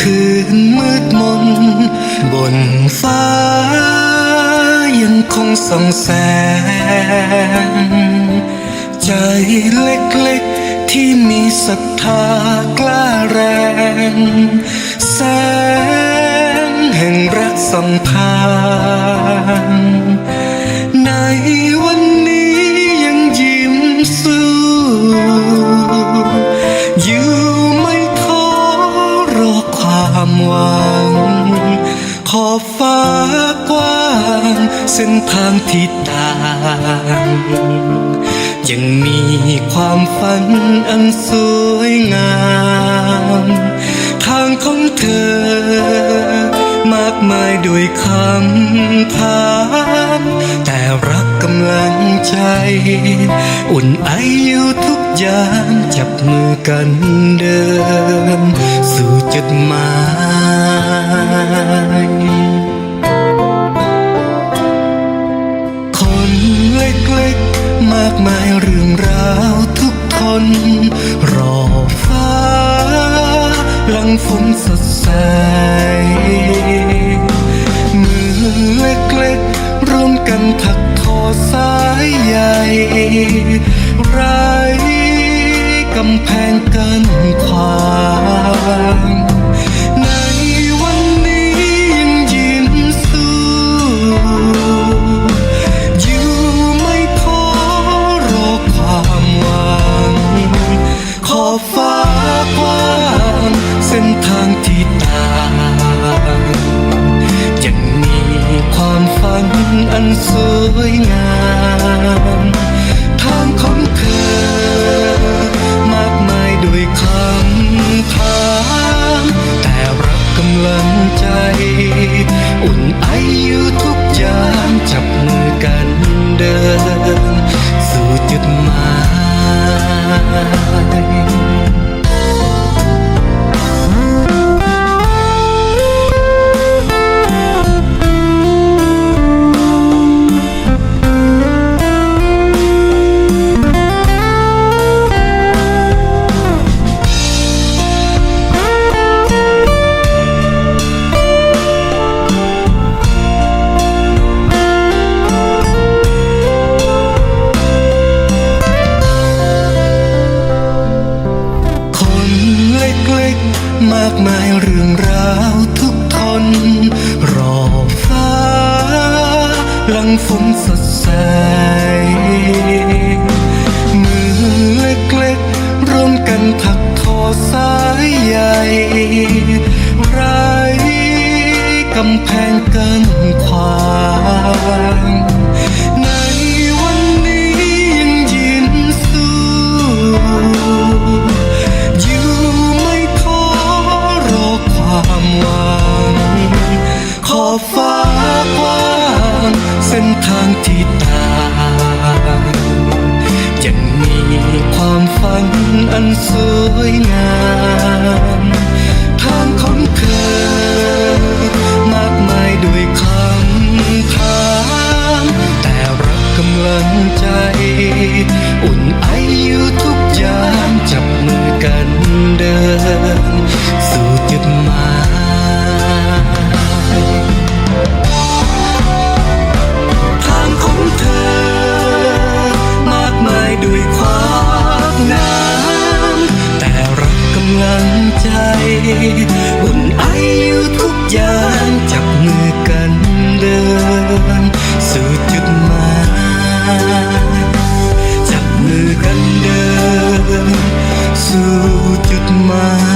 คืนมืดมน บนฟ้ายังคงส่องแสง ใจเล็กๆที่มีศรัทธากล้าแรง แสงแห่งรักส่องทา เส้นทางที่ต่าง ยังมีความฝันอันสวยงาม ทางของเธอ มากมายด้วยคำถามแต่รักกำลังใจ อุ่นไออยู่ทุกยามจับมือกันเดิน สู่จุดหมาย หลังฝนสดใสมือเล็กๆร่วมกันถักทอสายใยไร้กำแพงกัน ลังฝนสดใสมือเล็กๆร่วมกันถักทอสายใยไรกำแพงกันขวาง ที่ต่างยังมีความฝันอันสวยงาม ใจ อุ่นไออยู่ทุกอย่างจับมือกันเดิน สู่จุดหมายจับมือกันเดิน สู่จุดหมาย